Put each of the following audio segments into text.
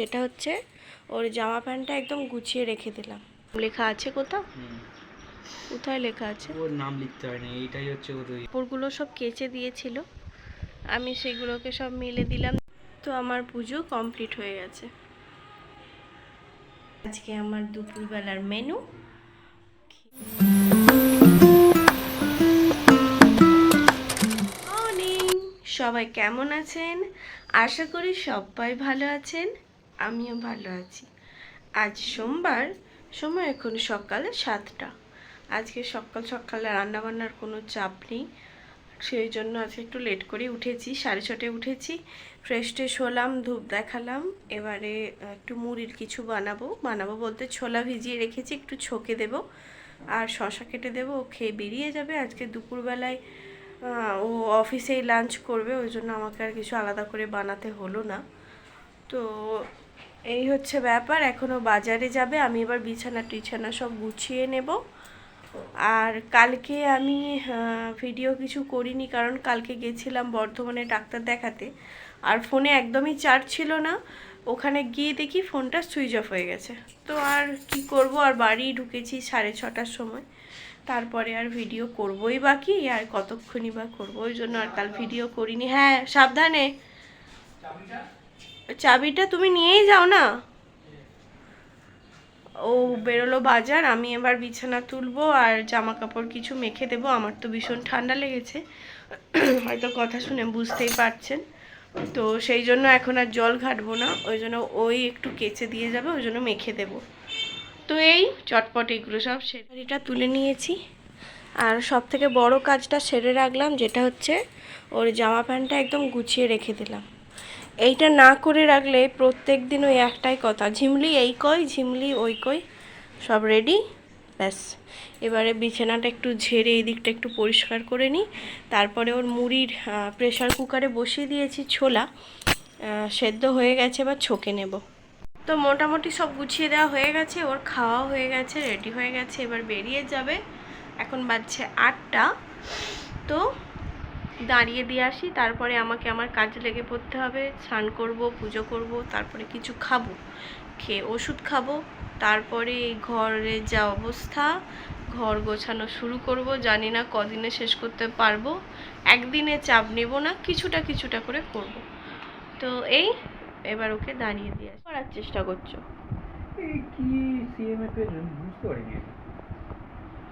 যেটা হচ্ছে ওর জামা প্যান্টটা একদম গুছিয়ে রেখে দিলাম। লেখা আছে কোথাও? কোথায় লেখা আছে? ওর নাম লিখতে হয় না এইটাই হচ্ছে ওর কাপড়গুলো সব কেচে দিয়েছিল। আমি সেগুলোকে সব মেলে দিলাম। তো আমার পুজো কমপ্লিট হয়ে গেছে। আজকে আমার দুপুরবেলার মেনু। সবাই কেমন আছেন? আশা করি সবাই ভালো আছেন। আমিও ভালো আছি। আজ সোমবার, সময় এখন সকাল সাতটা। আজকে সকাল সকালে রান্নাবান্নার কোনো চাপ নেই। সেই জন্য আজকে একটু লেট করে উঠেছি, সাড়ে ছটায় উঠেছি। ফ্রেশ ট্রেশ হলাম, ধূপ দেখালাম। এবারে একটু মুড়ির কিছু বানাবো। বানাবো বলতে ছোলা ভিজিয়ে রেখেছি, একটু ছকে দেবো। আর শশা কেটে দেবো, ও খেয়ে বেরিয়ে যাবে। আজকে দুপুরবেলায় ও অফিসেই লাঞ্চ করবে, ওই জন্য আমাকে আর কিছু আলাদা করে বানাতে হলো না। তো এই হচ্ছে ব্যাপার এখনও বাজারে যাবে, আমি এবার বিছানা টিছানা সব গুছিয়ে নেব। আর কালকে আমি ভিডিও কিছু করিনি, কারণ কালকে গেছিলাম বর্ধমানে ডাক্তার দেখাতে। আর ফোনে একদমই চার্জ ছিল না, ওখানে গিয়ে দেখি ফোনটা সুইচ অফ হয়ে গেছে। তো আর কি করব, আর বাড়ি ঢুকেছি সাড়ে ছটার সময়। তারপরে আর ভিডিও করবই বাকি, আর কতক্ষণই বা করব, ওই জন্য আর কাল ভিডিও করিনি। হ্যাঁ সাবধানে। চাবিটা তুমি নিয়েই যাও না। ও বেরোলো বাজার, আমি এবার বিছানা তুলবো আর জামা কাপড় কিছু মেখে দেবো। আমার তো ভীষণ ঠান্ডা লেগেছে। হয়তো কথা শুনে বুঝতেই পারছেন। তো সেই জন্য এখন আর জল ঘাটবো না। ওই জন্য ওই একটু কেচে দিয়ে যাবে, ওই জন্য মেখে দেবো। তো এই চটপট এগুলো সব সেটারিটা তুলে নিয়েছি। আর সব থেকে বড় কাজটা সেরে রাখলাম, যেটা হচ্ছে ওর জামা প্যান্টটা একদম গুছিয়ে রেখে দিলাম। এইটা না করে রাখলে প্রত্যেক দিন ওই একটাই কথা, ঝিমলি এই কই, ঝিমলি ওই কই, সব রেডি ব্যাস। এবারে বিছানাটা একটু ঝেড়ে এই দিকটা একটু পরিষ্কার করে নিই। তারপরে ওর মুড়ির প্রেশার কুকারে বসিয়ে দিয়েছি ছোলা। সেদ্ধ হয়ে গেছে, এবার ছকে নেব। তো মোটামুটি সব গুছিয়ে দেওয়া হয়ে গেছে, ওর খাওয়া হয়ে গেছে রেডি হয়ে গেছে, এবার বেরিয়ে যাবে। এখন বাজছে আটটা। তো দাঁড়িয়ে দিয়ে আসি তারপরে আমাকে আমার কাজে লেগে পড়তে হবে স্নান করব পুজো করব তারপরে কিছু খাব খেয়ে ওষুধ খাব তারপরে এই ঘরের যা অবস্থা ঘর গোছানো শুরু করব জানি না কদিনে শেষ করতে পারব একদিনে চাপ নেব না কিছুটা কিছুটা করে করব তো এই এবার ওকে দাঁড়িয়ে দিয়ে আসি। করার চেষ্টা করছ।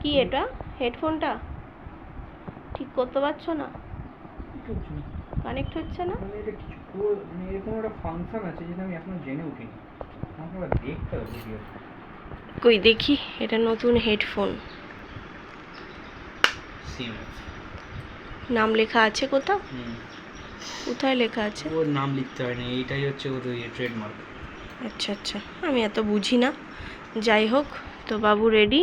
কি এটা হেডফোনটা ঠিক করতে পারছ না? কানেক্ট হচ্ছে না? মানে এটা কিছু মানে এরকম একটা ফাংশন আছে যেটা আমি এখনও জেনে উঠিনি। আমাকে আবার দেখতে হবে ভিডিও কই দেখি এটা নতুন হেডফোন নাম লেখা আছে কোথাও? কোথায় লেখা আছে? ওর নাম লিখতে হয় না এইটাই হচ্ছে ওর ট্রেডমার্ক আচ্ছা আচ্ছা আমি এত বুঝি না। যাই হোক তো বাবু রেডি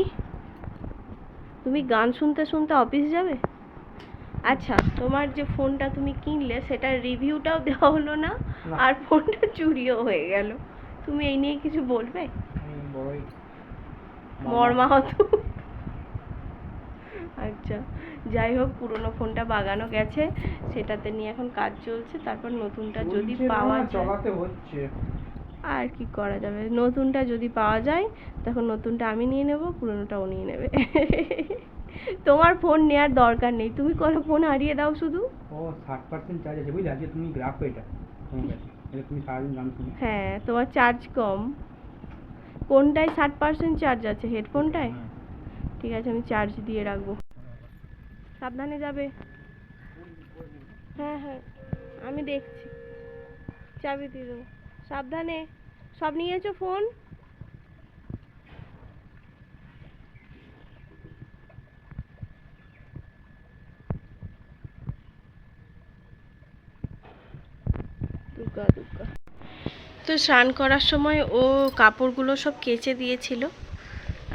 তুমি গান শুনতে শুনতে অফিস যাবে? আচ্ছা তোমার যে ফোনটা তুমি কিনলে সেটার রিভিউটাও দেওয়া হলো না। আর ফোনটা চুরিও হয়ে গেল। তুমি এই নিয়ে কিছু বলবে? মর্মাহত আচ্ছা যাই হোক পুরোনো ফোনটা বাগানো গেছে সেটাতে নিয়ে এখন কাজ চলছে তারপর নতুনটা যদি পাওয়া যায়। চালাতে হচ্ছে। আর কি করা যাবে? নতুনটা যদি পাওয়া যায় তখন নতুনটা আমি নিয়ে নেব পুরোনোটা ও নিয়ে নেবে। তোমার ফোন নেওয়ার দরকার নেই। তুমি কোনো ফোন হারিয়ে দাও শুধু। ও ষাট পার্সেন্ট চার্জ আছে বুঝলে? আজকে তুমি রাখো এটা। কাছে এটা তুমি সারাদিন গান শুনো হ্যাঁ তোমার চার্জ কম। কোনটায় ষাট পার্সেন্ট চার্জ আছে? হেডফোনটায় হ্যাঁ। ঠিক আছে আমি চার্জ দিয়ে রাখব। সাবধানে যাবে। হ্যাঁ হ্যাঁ আমি দেখছি। চাবি দিয়ে দেবো। সাবধানে। সব নিয়েছো ফোন তো স্নান করার সময় ও কাপড়গুলো সব কেচে দিয়েছিল।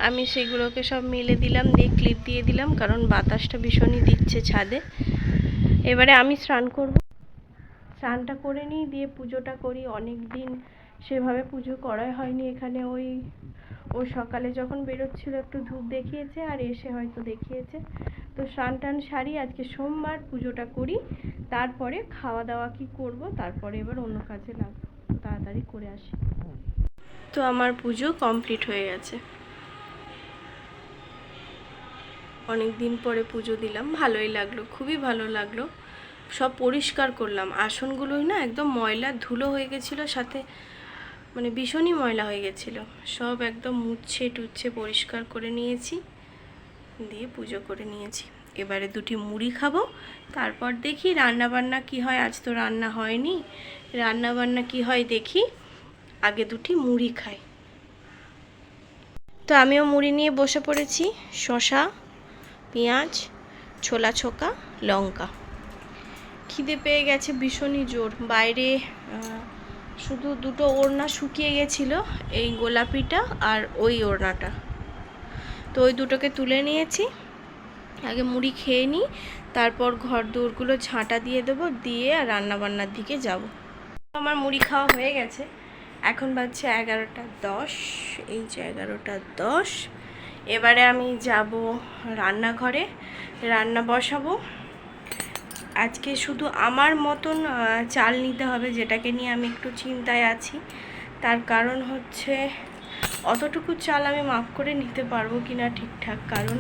আমি সেগুলোকে সব মেলে দিলাম, দিয়ে ক্লিপ দিয়ে দিলাম, কারণ বাতাসটা ভীষণই দিচ্ছে ছাদে। এবারে আমি স্নান করব। স্নানটা করে নিই, দিয়ে পুজোটা করি। অনেক দিন সেভাবে পুজো করাই হয়নি এখানে। ওই, ও সকালে যখন বেরোচ্ছিল একটু ধূপ দেখিয়েছে, আর এসে হয়তো দেখিয়েছে। তো স্নান টান সারি, আজকে সোমবার পুজোটা করি। তারপরে খাওয়া দাওয়া কি করব, তারপরে এবার অন্য কাজে লাগবো। তাড়াতাড়ি করে আসি। তো আমার পুজো কমপ্লিট হয়ে গেছে। অনেক দিন পরে পুজো দিলাম, ভালোই লাগল, খুবই ভালো লাগল। সব পরিষ্কার করলাম, আসনগুলোই না একদম ময়লা, ধুলো হয়ে গেছিল, সাথে মানে ভীষণই ময়লা হয়ে গেছিল। সব একদম মুছে টুচ্ছে পরিষ্কার করে নিয়েছি, দিয়ে পুজো করে নিয়েছি। এবারে দুটি মুড়ি খাব। তারপর দেখি রান্না বান্না কি হয়, আজ তো রান্না হয়নি। রান্না বান্না কি হয় দেখি, আগে দুটি মুড়ি খাই। তো আমিও মুড়ি নিয়ে বসে পড়েছি শশা পেঁয়াজ, ছোলা ছোকা, লঙ্কা। খিদে পেয়ে গেছে ভীষণই জোর। বাইরে শুধু দুটো ওড়না শুকিয়ে গেছিল, এই গোলাপিটা আর ওই ওড়নাটা। তো ওই দুটোকে তুলে নিয়েছি। আগে মুড়ি খেয়ে নিই, তারপর ঘর দৌড়গুলো ঝাঁটা দিয়ে দেবো, দিয়ে আর রান্নাবান্নার দিকে যাব। আমার মুড়ি খাওয়া হয়ে গেছে। এখন বাজছে এগারোটা দশ, এই যে এগারোটা দশ। এবারে আমি যাব রান্নাঘরে, রান্না বসাবো। আজকে শুধু আমার মতন চাল নিতে হবে, যেটাকে নিয়ে আমি একটু চিন্তায় আছি। তার কারণ হচ্ছে, অতটুকু চাল আমি মাপ করে নিতে পারব কি না ঠিকঠাক, কারণ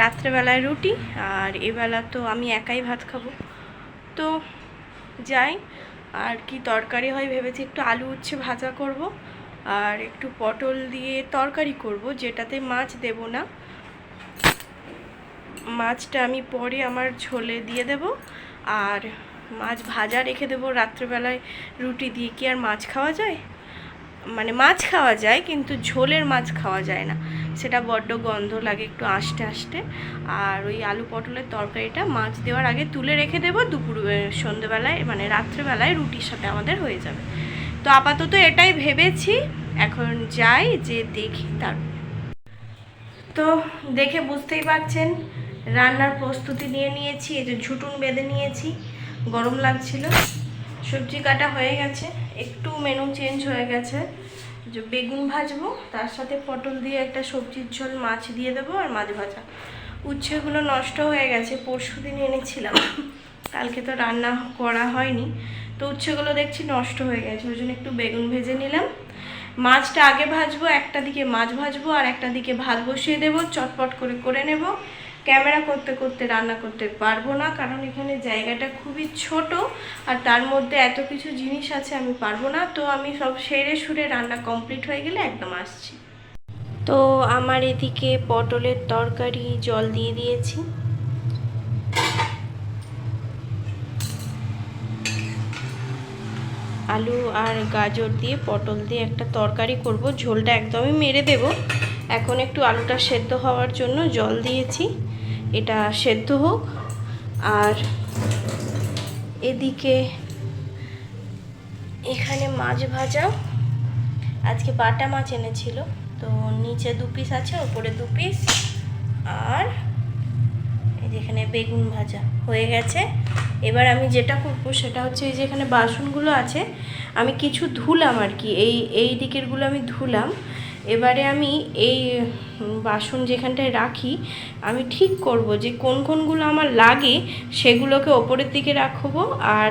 রাত্রেবেলায় রুটি আর এবেলা তো আমি একাই ভাত খাব। তো যাই, আর কি তরকারি হয় ভেবেছি একটু আলু উচ্ছে ভাজা করব আর একটু পটল দিয়ে তরকারি করব, যেটাতে মাছ দেব না। মাছটা আমি পরে আমার ঝোলে দিয়ে দেব আর মাছ ভাজা রেখে দেবো রাত্রেবেলায় রুটি দিয়ে। কি আর মাছ খাওয়া যায়? মানে মাছ খাওয়া যায়, কিন্তু ঝোলের মাছ খাওয়া যায় না। সেটা বড্ড গন্ধ লাগে একটু আষ্টে আষ্টে। আর ওই আলু পটলের তরকারিটা মাছ দেওয়ার আগে তুলে রেখে দেবো, দুপুর সন্ধেবেলায় মানে রাত্রেবেলায় রুটির সাথে আমাদের হয়ে যাবে। তো আপাতত এটাই ভেবেছি, এখন যাই, যে দেখি তার। তো দেখে বুঝতেই পারছেন, রান্নার প্রস্তুতি নিয়ে নিয়েছি, এই যে ঝুটুন বেঁধে নিয়েছি, গরম লাগছিল, সবজি কাটা হয়ে গেছে। একটু মেনু চেঞ্জ হয়ে গেছে। যে বেগুন ভাজবো, তার সাথে পটল দিয়ে একটা সবজির ঝোল, মাছ দিয়ে দেবো আর মাছ ভাজা। উচ্ছেগুলো নষ্ট হয়ে গেছে, পরশু দিন এনেছিলাম। কালকে তো রান্না করা হয়নি। তো উচ্ছেগুলো দেখছি নষ্ট হয়ে গেছে, ওই জন্য একটু বেগুন ভেজে নিলাম। মাছটা আগে ভাজবো, একটা দিকে মাছ ভাজবো আর একটা দিকে ভাত বসিয়ে দেবো, চটপট করে করে নেব। ক্যামেরা করতে করতে, রান্না করতে পারব না। কারণ এখানে জায়গাটা খুবই ছোট আর তার মধ্যে এত কিছু জিনিস আছে আমি পারব না। তো আমি সব সেরে সুরে রান্না কমপ্লিট হয়ে গেলে একদম আসছি। তো আমার এদিকে পটলের তরকারি জল দিয়ে দিয়েছি। আলু আর গাজর দিয়ে পটল দিয়ে একটা তরকারি করব। ঝোলটা একদমই মেরে দেব। এখন একটু আলুটা সেদ্ধ হওয়ার জন্য জল দিয়েছি। এটা সেদ্ধ হোক। আর এদিকে এখানে মাছ ভাজা। আজকে বাটা মাছ এনেছিল। তো নিচে দু পিস আছে ওপরে দু পিস আর এই যেখানে বেগুন ভাজা হয়ে গেছে। এবার আমি যেটা করব সেটা হচ্ছে এই যে এখানে বাসনগুলো আছে, আমি কিছু ধুলাম আর কি। এই এই দিকেরগুলো আমি ধুলাম। এবারে আমি এই বাসন যেখানটায় রাখি, আমি ঠিক করব যে কোন কোনগুলো আমার লাগে সেগুলোকে ওপরের দিকে রাখব আর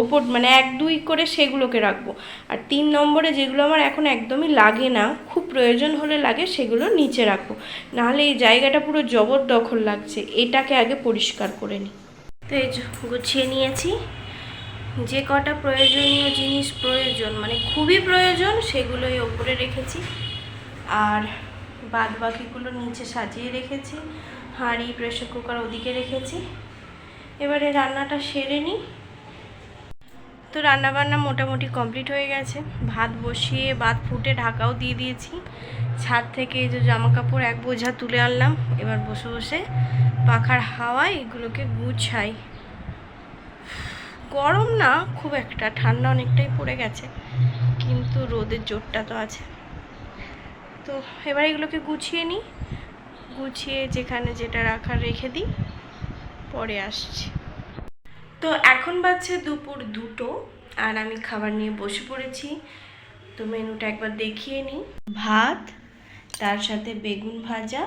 ওপর মানে এক দুই করে সেগুলোকে রাখব। আর তিন নম্বরে যেগুলো আমার এখন একদমই লাগে না, খুব প্রয়োজন হলে লাগে সেগুলো নিচে রাখব। নাহলে এই জায়গাটা পুরো জবরদখল লাগছে, এটাকে আগে পরিষ্কার করে নিই। তো এই গুছিয়ে নিয়েছি। যে কটা প্রয়োজনীয় জিনিস প্রয়োজন মানে খুবই প্রয়োজন সেগুলোই ওপরে রেখেছি। আর বাদ বাকিগুলো নিচে সাজিয়ে রেখেছি, হাঁড়ি প্রেশার কুকার ওদিকে রেখেছি। এবারে রান্নাটা সেরে নিই তো রান্না বান্না মোটামুটি কমপ্লিট হয়ে গেছে। ভাত বসিয়ে, ভাত ফুটে ঢাকাও দিয়ে দিয়েছি। ছাদ থেকে এই যে জামা কাপড় এক বোঝা তুলে আনলাম। এবার বসে বসে পাখার হাওয়ায় এগুলোকে গুছাই। গরম না, খুব একটা, ঠান্ডা অনেকটাই পড়ে গেছে। কিন্তু রোদের জোরটা তো আছে। তো এবার এগুলোকে গুছিয়ে নিই। গুছিয়ে যেখানে যেটা রাখার রেখে দিই। পরে আসছি। তো এখন বাজছে দুপুর দুটো আর আমি খাবার নিয়ে বসে পড়েছি। তো মেনুটা একবার দেখিয়ে নিই। ভাত, তার সাথে বেগুন ভাজা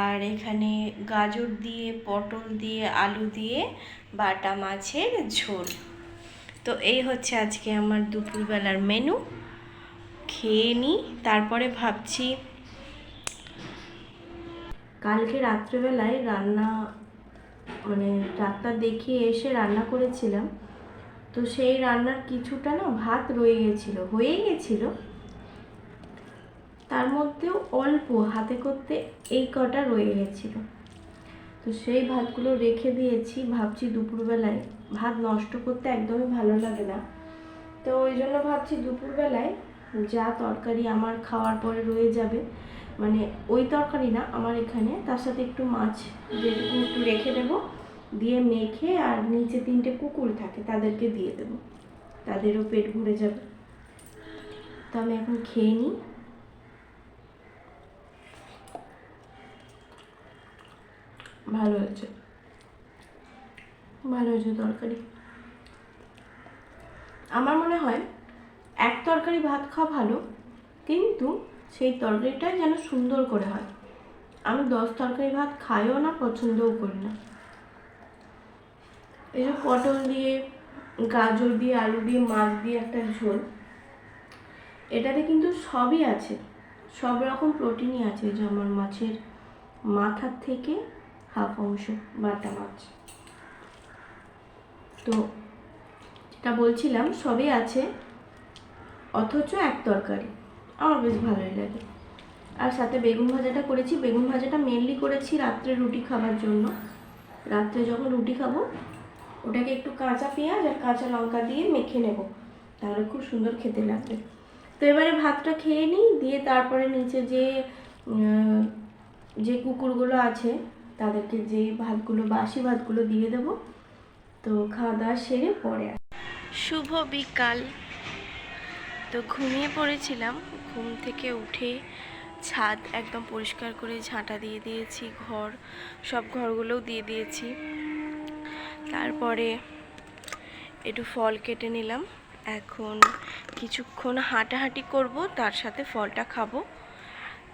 আর এখানে গাজর দিয়ে, পটল দিয়ে, আলু দিয়ে, বাটা মাছের ঝোল। তো এই হচ্ছে আজকে আমার দুপুরবেলার মেনু। খেয়ে নিই তারপরে ভাবছি কালকে রাত্রেবেলায় রান্না মানে ডাক্তার দেখিয়ে এসে রান্না করেছিলাম। তো সেই রান্নার কিছুটা না ভাত রয়ে গেছিল, হয়েই গেছিল। তার মধ্যেও অল্প, হাতে করতে এই কটা রয়ে গেছিল। তো সেই ভাতগুলো রেখে দিয়েছি, ভাবছি দুপুরবেলায়। ভাত নষ্ট করতে একদমই ভালো লাগে না। তো ওই জন্য ভাবছি দুপুরবেলায় যা তরকারি আমার খাওয়ার পরে রয়ে যাবে। মানে ওই তরকারি না, আমার এখানে। তার সাথে একটু মাছ একটু রেখে দেবো। দিয়ে মেখে আর নিচে তিনটে কুকুর থাকে, তাদেরকে দিয়ে দেবো। তাদেরও পেট ভরে যাবে। তো আমি এখন খেয়ে নিই। ভালো হয়েছে। ভালো হয়েছে তরকারি। আমার মনে হয় এক তরকারি ভাত খাওয়া ভালো, কিন্তু সেই তরকারিটাই যেন সুন্দর করে হয়। আমি দশ তরকারি ভাত খাইও না, পছন্দও করি না। এই যে পটল দিয়ে, গাজর দিয়ে, আলু দিয়ে, মাছ দিয়ে একটা ঝোল, এটাতে কিন্তু সবই আছে। সব রকম প্রোটিনই আছে, এই যে আমার মাছের মাথার থেকে হাফ অংশ বাটা মাছ। তো যেটা বলছিলাম, সবই আছে। অথচ এক তরকারি। আমার বেশ ভালোই লাগে। আর সাথে বেগুন ভাজাটা করেছি। বেগুন ভাজাটা মেনলি করেছি রাত্রে রুটি খাবার জন্য। রাত্রে যখন রুটি খাব, ওটাকে একটু কাঁচা পেঁয়াজ আর কাঁচা লঙ্কা দিয়ে মেখে নেব। তাহলে খুব সুন্দর খেতে লাগবে। তো এবারে ভাতটা খেয়ে নিই, দিয়ে তারপরে নিচে যে যে কুকুরগুলো আছে, তাদেরকে যে ভাতগুলো, বাসি ভাতগুলো দিয়ে দেবো। তো খাওয়া দাওয়া সেরে পরে শুভ বিকাল। তো ঘুমিয়ে পড়েছিলাম। ঘুম থেকে উঠে ছাদ একদম পরিষ্কার করে ঝাঁটা দিয়ে দিয়েছি, ঘর, সব ঘরগুলোও দিয়ে দিয়েছি। তারপরে একটু ফল কেটে নিলাম। এখন কিছুক্ষণ হাঁটাহাঁটি করব, তার সাথে ফলটা খাব।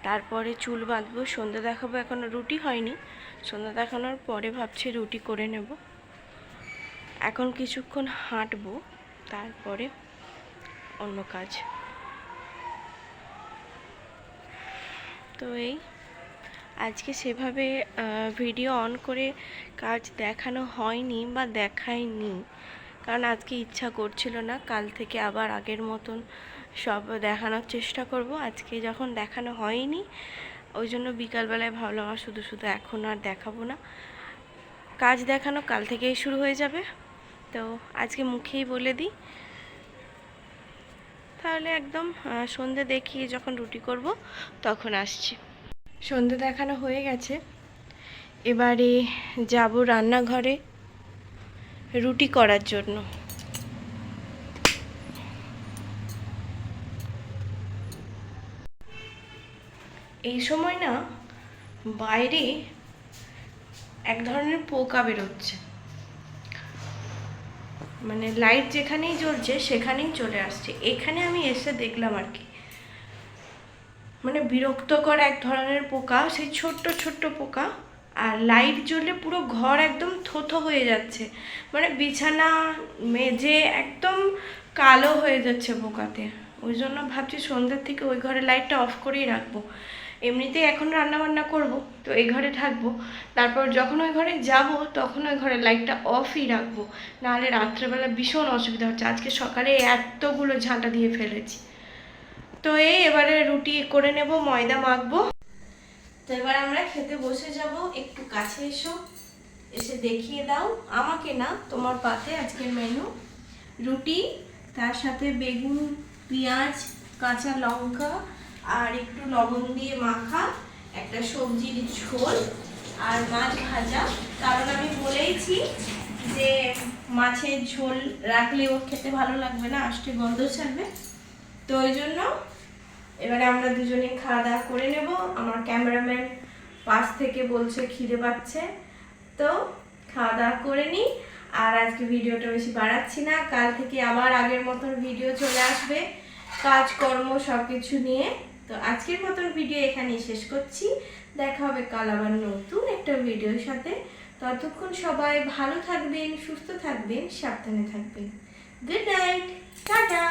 তারপরে চুল বাঁধবো, সন্ধ্যা দেখাবো এখনও রুটি হয়নি। সন্ধ্যা দেখানোর পরে ভাবছি রুটি করে নেব। এখন কিছুক্ষণ হাঁটবো, তারপরে অন্য কাজ। তো এই, আজকে সেভাবে ভিডিও অন করে কাজ দেখানো হয়নি বা দেখায়নি। কারণ আজকে ইচ্ছা করছিল না, কাল থেকে আবার আগের মতন সব দেখানোর চেষ্টা করব। আজকে যখন দেখানো হয়নি, ওই জন্য বিকালবেলায় ভাবলাম আর শুধু শুধু এখন আর দেখাবো না। কাজ দেখানো কাল থেকেই শুরু হয়ে যাবে। তো আজকে মুখেই বলে দিই তাহলে একদম সন্ধে দেখিয়ে যখন রুটি করব, তখন আসছি। সন্ধে দেখানো হয়ে গেছে। এবারে যাব রান্নাঘরে রুটি করার জন্য। এই সময় না বাইরে এক ধরনের পোকা বেরোচ্ছে। মানে লাইট যেখানেই জ্বলছে, সেখানেই চলে আসছে। এখানে আমি এসে দেখলাম আর কি। মানে বিরক্তকর এক ধরনের পোকা, সেই ছোট্ট ছোট্ট পোকা। আর লাইট জ্বলে পুরো ঘর একদম থোথো হয়ে যাচ্ছে। মানে বিছানা, মেঝে একদম কালো হয়ে যাচ্ছে পোকাতে। ওই জন্য ভাবছি সন্ধ্যের থেকে ওই ঘরে লাইটটা অফ করেই রাখব। এমনিতেই এখন রান্না বান্না করব, তো এই ঘরে থাকব। তারপর যখন ওই ঘরে যাব, তখন ওই ঘরে লাইটটা অফই রাখব। নাহলে রাত্রেবেলা ভীষণ অসুবিধা হচ্ছে। আজকে সকালে এতগুলো ঝাঁটা দিয়ে ফেলেছি। তো এই এবারে রুটি করে নেব, ময়দা মাখবো। তো এবার আমরা খেতে বসে যাব, একটু কাছে এসো। এসে দেখিয়ে দাও। আমাকে না, তোমার পাতে আজকের মেনু রুটি, তার সাথে বেগুন, পেঁয়াজ, কাঁচা লঙ্কা আর একটু লবণ দিয়ে মাখা একটা সবজির ঝোল আর মাছ ভাজা। কারণ আমি বলেইছি যে মাছের ঝোল রাখলে ও খেতে ভালো লাগবে না, আষ্টে গন্ধ ছাড়বে। তো ওই জন্য এবারে আমরা দুজনে খাওয়া দাওয়া করে নেব। আমার ক্যামেরাম্যান পাশ থেকে বলছে খিদে পাচ্ছে। তো খাওয়া দাওয়া করে নিই। আর আজকে ভিডিওটা বেশি বাড়াচ্ছি না। কাল থেকে আবার আগের মতন ভিডিও চলে আসবে। কাজকর্ম সব কিছু নিয়ে। তো আজকের মতন ভিডিও এখানেই শেষ করছি। দেখা হবে কাল আবার নতুন একটা ভিডিওর সাথে। ততক্ষণ সবাই ভালো থাকবেন, সুস্থ থাকবেন, সাবধানে থাকবেন। Good night tata!